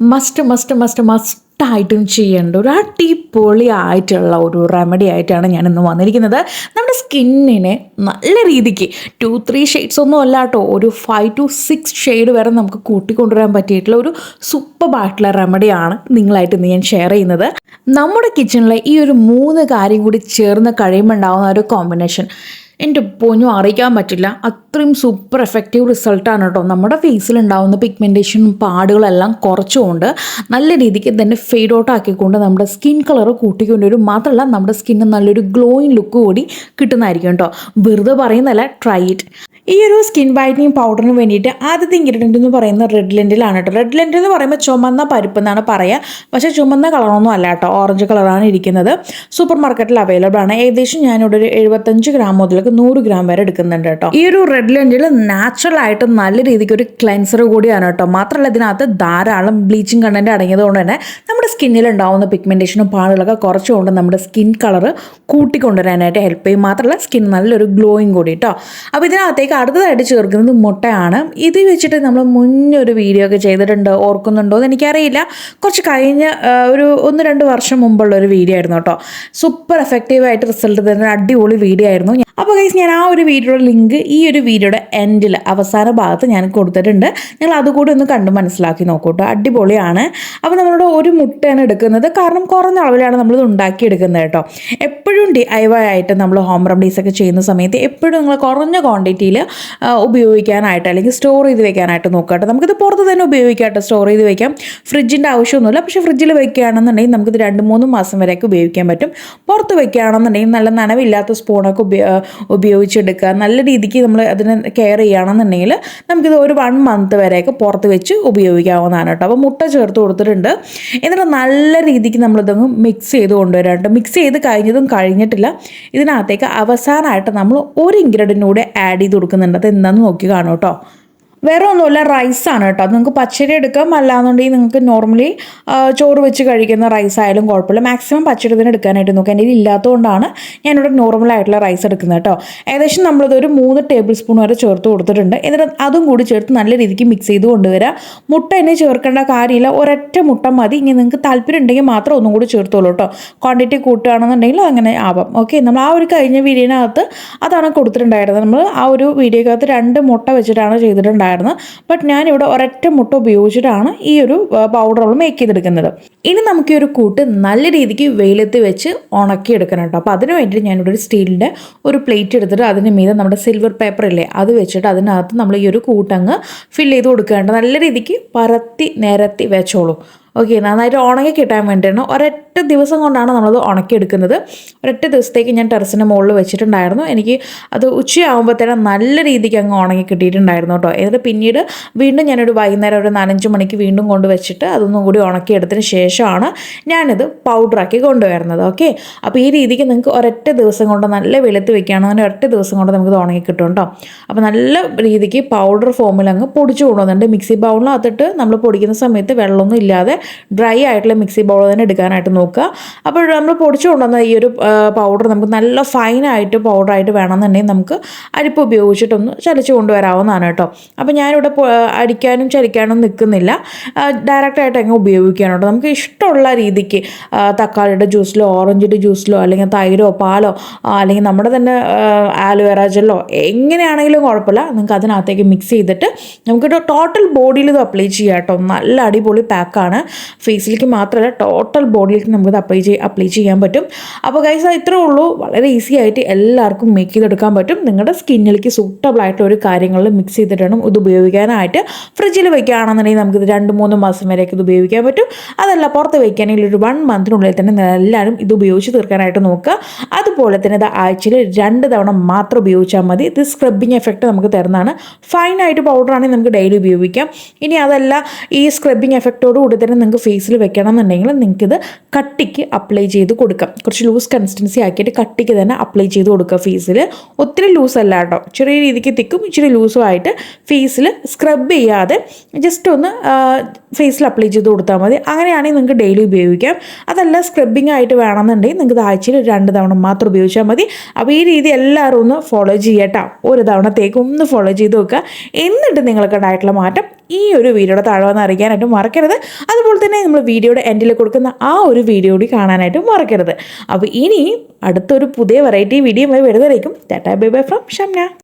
Must must must മസ്റ്റായിട്ടും ചെയ്യേണ്ട ഒരു അടിപൊളി ആയിട്ടുള്ള ഒരു റെമഡി ആയിട്ടാണ് ഞാൻ ഇന്ന് വന്നിരിക്കുന്നത്. നമ്മുടെ സ്കിന്നിനെ നല്ല രീതിക്ക് ടു ത്രീ ഷെയ്ഡ്സ് ഒന്നും അല്ല കേട്ടോ. ഒരു ഫൈവ് ടു സിക്സ് ഷെയ്ഡ് വരെ നമുക്ക് കൂട്ടിക്കൊണ്ടുവരാൻ പറ്റിയിട്ടുള്ള ഒരു സൂപ്പറായിട്ടുള്ള റെമഡിയാണ് നിങ്ങളായിട്ട് ഇന്ന് ഞാൻ ഷെയർ ചെയ്യുന്നത്. നമ്മുടെ കിച്ചണിലെ ഈ ഒരു മൂന്ന് കാര്യം കൂടി ചേർന്ന് കഴിയുമ്പോൾ ഉണ്ടാകുന്ന ഒരു കോമ്പിനേഷൻ എന്റെ പൊന്നും അറിയിക്കാൻ പറ്റില്ല. അത്രയും സൂപ്പർ എഫക്റ്റീവ് റിസൾട്ടാണ് കേട്ടോ. നമ്മുടെ ഫേസിൽ ഉണ്ടാകുന്ന പിഗ്മെന്റേഷനും പാടുകളെല്ലാം കുറച്ചുകൊണ്ട് നല്ല രീതിക്ക് തന്നെ ഫെയ്ഡ് ഔട്ട് ആക്കിക്കൊണ്ട് നമ്മുടെ സ്കിൻ കളർ കൂട്ടിക്കൊണ്ടുവരും മാത്രമല്ല നമ്മുടെ സ്കിന്നിന് നല്ലൊരു ഗ്ലോയിങ് ലുക്ക് കൂടി കിട്ടുന്നതായിരിക്കും കേട്ടോ. വെറുതെ പറയുന്നതല്ല ട്രൈ ഇറ്റ് ഈ ഒരു സ്കിൻ വൈറ്റനിങ് പൗഡറിന് വേണ്ടിയിട്ട് ആദ്യത്തെ ഇൻഗ്രീഡിയന്റ് എന്ന് പറയുന്നത് റെഡ് ലെന്റിലാണ് കേട്ടോ. റെഡ് ലെന്റിൽ എന്ന് പറയുമ്പോൾ ചുമന്ന പരിപ്പ് എന്നാണ് പറയുക പക്ഷേ ചുമന്ന കളറൊന്നും അല്ല കേട്ടോ. ഓറഞ്ച് കളറാണ് ഇരിക്കുന്നത്. സൂപ്പർ മാർക്കറ്റിൽ അവൈലബിൾ ആണ്. ഏകദേശം ഞാനിവിടെ ഒരു എഴുപത്തഞ്ച് ഗ്രാം മുതലേക്ക് നൂറ് ഗ്രാം വരെ എടുക്കുന്നുണ്ട് കേട്ടോ. ഈ ഒരു റെഡ് ലഞ്ചിൽ നാച്ചുറൽ ആയിട്ട് നല്ല രീതിക്ക് ഒരു ക്ലെൻസർ കൂടിയാണ് കേട്ടോ. മാത്രമല്ല ഇതിനകത്ത് ധാരാളം ബ്ലീച്ചിങ് കണ്ടന്റ് അടങ്ങിയതുകൊണ്ട് തന്നെ നമ്മുടെ സ്കിന്നിൽ ഉണ്ടാവുന്ന പിഗ്മെന്റേഷനും പാടുകളൊക്കെ കുറച്ചുകൊണ്ട് നമ്മുടെ സ്കിൻ കളർ കൂട്ടിക്കൊണ്ടുവരാനായിട്ട് ഹെൽപ്പ് ചെയ്യും. മാത്രമല്ല സ്കിൻ നല്ലൊരു ഗ്ലോയിങ് കൂടി കേട്ടോ. അപ്പോൾ ഇതിനകത്തേക്ക് അടുത്തതായിട്ട് ചേർക്കുന്നത് മുട്ടയാണ്. ഇത് വെച്ചിട്ട് നമ്മൾ മുന്നൊരു വീഡിയോ ഒക്കെ ചെയ്തിട്ടുണ്ട്. ഓർക്കുന്നുണ്ടോ എന്ന് എനിക്കറിയില്ല. കുറച്ച് കഴിഞ്ഞ ഒരു ഒന്ന് രണ്ട് വർഷം മുമ്പുള്ള ഒരു വീഡിയോ ആയിരുന്നു കേട്ടോ. സൂപ്പർ എഫക്റ്റീവായിട്ട് റിസൾട്ട് തരുന്ന അടിപൊളി വീഡിയോ ആയിരുന്നു. അപ്പോൾ ഗൈസ് ഞാൻ ആ ഒരു വീഡിയോയുടെ ലിങ്ക് ഈ ഒരു വീഡിയോയുടെ എൻഡിൽ അവസാന ഭാഗത്ത് ഞാൻ കൊടുത്തിട്ടുണ്ട്. നിങ്ങൾ അതുകൂടി ഒന്ന് കണ്ട് മനസ്സിലാക്കി നോക്കൂട്ടോ അടിപൊളിയാണ്. അപ്പോൾ നമ്മളോട് ഒരു മുട്ടയാണ് എടുക്കുന്നത്. കാരണം കുറഞ്ഞ അളവിലാണ് നമ്മളിത് ഉണ്ടാക്കിയെടുക്കുന്നത് കേട്ടോ എപ്പോഴും ഡി ഐ വൈ ആയിട്ട് നമ്മൾ ഹോം റെമഡീസ് ഒക്കെ ചെയ്യുന്ന സമയത്ത് എപ്പോഴും നിങ്ങൾ കുറഞ്ഞ ക്വാണ്ടിറ്റിയിൽ ഉപയോഗിക്കാനായിട്ട് അല്ലെങ്കിൽ സ്റ്റോർ ചെയ്ത് വെക്കാനായിട്ട് നോക്കുക നമുക്കിത് പുറത്ത് തന്നെ ഉപയോഗിക്കാം കേട്ടോ സ്റ്റോർ ചെയ്ത് വെക്കാം. ഫ്രിഡ്ജിന്റെ ആവശ്യമൊന്നുമില്ല. പക്ഷേ ഫ്രിഡ്ജിൽ വെക്കുകയാണെന്നുണ്ടെങ്കിൽ നമുക്കിത് രണ്ട് മൂന്ന് മാസം വരെയൊക്കെ ഉപയോഗിക്കാൻ പറ്റും. പുറത്ത് വെക്കുകയാണെന്നുണ്ടെങ്കിൽ നല്ല നനവില്ലാത്ത സ്പൂണൊക്കെ ഉപയോഗിച്ചെടുക്കുക. നല്ല രീതിക്ക് നമ്മൾ അതിനെ കെയർ ചെയ്യുകയാണെന്നുണ്ടെങ്കിൽ നമുക്കിത് ഒരു വൺ മന്ത് വരെയൊക്കെ പുറത്ത് വെച്ച് ഉപയോഗിക്കാവുന്നതാണ് കേട്ടോ. അപ്പോൾ മുട്ട ചേർത്ത് കൊടുത്തിട്ടുണ്ട്. എന്നിട്ട് നല്ല രീതിക്ക് നമ്മളിതങ്ങ് മിക്സ് ചെയ്ത് കൊണ്ടുവരാറുണ്ട് മിക്സ് ചെയ്ത് കഴിഞ്ഞതും കഴിഞ്ഞിട്ടില്ല. ഇതിനകത്തേക്ക് അവസാനമായിട്ട് നമ്മൾ ഒരു ഇൻഗ്രീഡിയന്റ് കൂടെ ആഡ് ചെയ്ത് കൊടുക്കുന്നുണ്ട്. അത് എന്താണെന്ന് നോക്കി കാണും കേട്ടോ. വേറെ ഒന്നുമില്ല റൈസാണ് കേട്ടോ. നിങ്ങൾക്ക് പച്ചരി എടുക്കാം. അല്ലാന്നുണ്ടെങ്കിൽ നിങ്ങൾക്ക് നോർമലി ചോറ് വെച്ച് കഴിക്കുന്ന റൈസ് ആയാലും കുഴപ്പമില്ല. മാക്സിമം പച്ചരി തന്നെ എടുക്കാനായിട്ട് നോക്കുക എന്റെ ഇല്ലാത്തതുകൊണ്ടാണ് ഞാനിവിടെ നോർമലായിട്ടുള്ള റൈസ് എടുക്കുന്നത് കേട്ടോ. ഏകദേശം നമ്മളിത് ഒരു മൂന്ന് ടേബിൾ സ്പൂൺ വരെ ചേർത്ത് കൊടുത്തിട്ടുണ്ട്. എന്നിട്ട് അതും കൂടി ചേർത്ത് നല്ല രീതിക്ക് മിക്സ് ചെയ്ത് കൊണ്ടുവരിക മുട്ട എന്നെ ചേർക്കേണ്ട കാര്യമില്ല. ഒരൊറ്റ മുട്ട മതി. ഇനി നിങ്ങൾക്ക് താല്പര്യം ഉണ്ടെങ്കിൽ മാത്രം ഒന്നും കൂടി ചേർത്തോളൂ കേട്ടോ. ക്വാണ്ടിറ്റി കൂട്ടുകയാണെന്നുണ്ടെങ്കിൽ അങ്ങനെ ആവാം. ഓക്കെ നമ്മൾ ആ ഒരു കഴിഞ്ഞ വീഡിയോനകത്ത് അതാണ് കൊടുത്തിട്ടുണ്ടായിരുന്നത്. നമ്മൾ ആ ഒരു വീഡിയോക്കകത്ത് രണ്ട് മുട്ട വെച്ചിട്ടാണ് ചെയ്തിട്ടുണ്ടായിരുന്നത്. ബട്ട് ഞാനിവിടെ ഒരൊറ്റ മുട്ട ഉപയോഗിച്ചിട്ടാണ് ഈ ഒരു പൗഡർ മേക്ക് ചെയ്തെടുക്കുന്നത്. ഇനി നമുക്ക് ഈ ഒരു കൂട്ട് നല്ല രീതിക്ക് വെയിലത്ത് വെച്ച് ഉണക്കിയെടുക്കണം കേട്ടോ. അപ്പോൾ അതിന് വേണ്ടിയിട്ട് ഞാനിവിടെ ഒരു സ്റ്റീലിന്റെ ഒരു പ്ലേറ്റ് എടുത്തിട്ട് അതിന് മീതെ നമ്മുടെ സിൽവർ പേപ്പർ ഇല്ലേ അത് വെച്ചിട്ട് അതിനകത്ത് നമ്മൾ ഈ ഒരു കൂട്ടങ്ങ് ഫില്ല് ചെയ്ത് കൊടുക്കേണ്ട നല്ല രീതിക്ക് പരത്തി നിരത്തി വെച്ചോളൂ. ഓക്കെ നന്നായിട്ട് ഉണങ്ങി കിട്ടാൻ വേണ്ടിയാണ് ഒരൊറ്റ ദിവസം കൊണ്ടാണ് നമ്മളത് ഉണക്കിയെടുക്കുന്നത്. ഒരൊറ്റ ദിവസത്തേക്ക് ഞാൻ ടെറസിന്റെ മുകളിൽ വെച്ചിട്ടുണ്ടായിരുന്നു. എനിക്ക് അത് ഉച്ചയാകുമ്പോഴത്തേനും നല്ല രീതിക്ക് അങ്ങ് ഉണങ്ങി കിട്ടിയിട്ടുണ്ടായിരുന്നു കേട്ടോ. എന്നിട്ട് പിന്നീട് വീണ്ടും ഞാനൊരു വൈകുന്നേരം ഒരു നാലഞ്ച് മണിക്ക് വീണ്ടും കൊണ്ട് വെച്ചിട്ട് അതൊന്നും കൂടി ഉണക്കിയെടുത്തതിന് ശേഷമാണ് ഞാനിത് പൗഡറാക്കി കൊണ്ടുവരുന്നത്. ഓക്കെ? അപ്പോൾ ഈ രീതിക്ക് നിങ്ങൾക്ക് ഒരൊറ്റ ദിവസം കൊണ്ട് നല്ല വെളുത്ത് വെക്കുകയാണെന്നുണ്ടെങ്കിൽ ഒരൊറ്റ ദിവസം കൊണ്ട് നമുക്ക് ഇത് ഉണങ്ങി കിട്ടും കേട്ടോ. അപ്പോൾ നല്ല രീതിക്ക് പൗഡർ ഫോമിൽ അങ്ങ് പൊടിച്ചു കൊണ്ടുവന്നിട്ടുണ്ട്. മിക്സി ബൗളിനകത്തിട്ട് നമ്മൾ പൊടിക്കുന്ന സമയത്ത് വെള്ളമൊന്നും ഇല്ലാതെ ഡ്രൈ ആയിട്ടുള്ള മിക്സി ബൗൾ തന്നെ എടുക്കാനായിട്ട് നോക്കുക. അപ്പോൾ നമ്മൾ പൊടിച്ചു കൊണ്ടുവന്ന ഈ ഒരു പൗഡർ നമുക്ക് നല്ല ഫൈനായിട്ട് പൗഡറായിട്ട് വേണമെന്നുണ്ടെങ്കിൽ നമുക്ക് അരിപ്പ് ഉപയോഗിച്ചിട്ടൊന്ന് ചലിച്ചു കൊണ്ടുവരാവുന്നതാണ് കേട്ടോ. അപ്പോൾ ഞാനിവിടെ അടിക്കാനും ചലിക്കാനും നിൽക്കുന്നില്ല. ഡയറക്റ്റായിട്ട് അങ്ങ് ഉപയോഗിക്കാനോ നമുക്ക് ഇഷ്ടമുള്ള രീതിക്ക് തക്കാളിയുടെ ജ്യൂസിലോ ഓറഞ്ചിന്റെ ജ്യൂസിലോ അല്ലെങ്കിൽ തൈരോ പാലോ അല്ലെങ്കിൽ നമ്മുടെ തന്നെ ആലുവേറ ജെല്ലോ എങ്ങനെയാണെങ്കിലും കുഴപ്പമില്ല. നിങ്ങൾക്ക് അതിനകത്തേക്ക് മിക്സ് ചെയ്തിട്ട് നമുക്ക് ടോട്ടൽ ബോഡിയിൽ ഇത് അപ്ലൈ ചെയ്യാം കേട്ടോ. നല്ല അടിപൊളി പാക്കാണ് ഫേസിലേക്ക് മാത്രമല്ല ടോട്ടൽ ബോഡിയിലേക്ക് നമുക്കിത് അപ്ലൈ ചെയ്ത് അപ്ലൈ ചെയ്യാൻ പറ്റും. അപ്പോൾ ഗൈസ് ഇത്രേ ഉള്ളൂ. വളരെ ഈസി ആയിട്ട് എല്ലാവർക്കും മേക്ക് ചെയ്തെടുക്കാൻ പറ്റും. നിങ്ങളുടെ സ്കിന്നിലേക്ക് സൂട്ടബിൾ ആയിട്ടുള്ള ഒരു കാര്യങ്ങളിൽ മിക്സ് ചെയ്തിട്ട് വേണം ഇത് ഉപയോഗിക്കാനായിട്ട് ഫ്രിഡ്ജിൽ വെക്കുകയാണെന്നുണ്ടെങ്കിൽ നമുക്കിത് രണ്ട് മൂന്ന് മാസം വരെയൊക്കെ ഇത് ഉപയോഗിക്കാൻ പറ്റും. അതല്ല പുറത്ത് വയ്ക്കുകയാണെങ്കിൽ ഒരു വൺ മന്തിനുള്ളിൽ തന്നെ എല്ലാവരും ഇത് ഉപയോഗിച്ച് തീർക്കാനായിട്ട് നോക്കുക. അതുപോലെ തന്നെ ഇത് ആഴ്ചയിൽ രണ്ട് തവണ മാത്രം ഉപയോഗിച്ചാൽ മതി. ഇത് സ്ക്രബിങ് എഫക്റ്റ് നമുക്ക് തരുന്നതാണ്. ഫൈനായിട്ട് പൗഡറാണെങ്കിൽ നമുക്ക് ഡെയിലി ഉപയോഗിക്കാം. ഇനി അതല്ല ഈ സ്ക്രബിങ് എഫക്റ്റോട് കൂടി തന്നെ നിങ്ങൾക്ക് ഫേസിൽ വെക്കണം എന്നുണ്ടെങ്കിൽ നിങ്ങൾക്കിത് കട്ടിക്ക് അപ്ലൈ ചെയ്ത് കൊടുക്കാം. കുറച്ച് ലൂസ് കൺസിസ്റ്റൻസി ആക്കിയിട്ട് കട്ടിക്ക് തന്നെ അപ്ലൈ ചെയ്ത് കൊടുക്കുക ഫേസിൽ ഒത്തിരി ലൂസ് അല്ല കേട്ടോ. ചെറിയ രീതിക്ക് തിക്കും ഇച്ചിരി ലൂസും ആയിട്ട് ഫേസിൽ സ്ക്രബ് ചെയ്യാതെ ജസ്റ്റ് ഒന്ന് ഫേസിൽ അപ്ലൈ ചെയ്ത് കൊടുത്താൽ മതി. അങ്ങനെയാണെങ്കിൽ നിങ്ങൾക്ക് ഡെയിലി ഉപയോഗിക്കാം. അതല്ല സ്ക്രബിങ് ആയിട്ട് വേണമെന്നുണ്ടെങ്കിൽ നിങ്ങൾക്ക് ആഴ്ചയിൽ രണ്ട് തവണ മാത്രം ഉപയോഗിച്ചാൽ മതി. അപ്പോൾ ഈ രീതി എല്ലാവരും ഒന്ന് ഫോളോ ചെയ്യട്ടോ. ഒരു തവണത്തേക്ക് ഒന്ന് ഫോളോ ചെയ്ത് നോക്കുക. എന്നിട്ട് നിങ്ങൾക്ക് ഉണ്ടായിട്ടുള്ള മാറ്റം ഈ ഒരു വീഡിയോയുടെ താഴെ വന്ന് മറക്കരുത്. അതുപോലെ തന്നെ നമ്മൾ വീഡിയോയുടെ എൻഡിൽ കൊടുക്കുന്ന ആ ഒരു വീഡിയോ കൂടി കാണാനായിട്ട് മറക്കരുത്. അപ്പോൾ ഇനി അടുത്തൊരു പുതിയ വെറൈറ്റി വീഡിയോ വരുന്നതായിരിക്കും. Tata bye bye from Shamna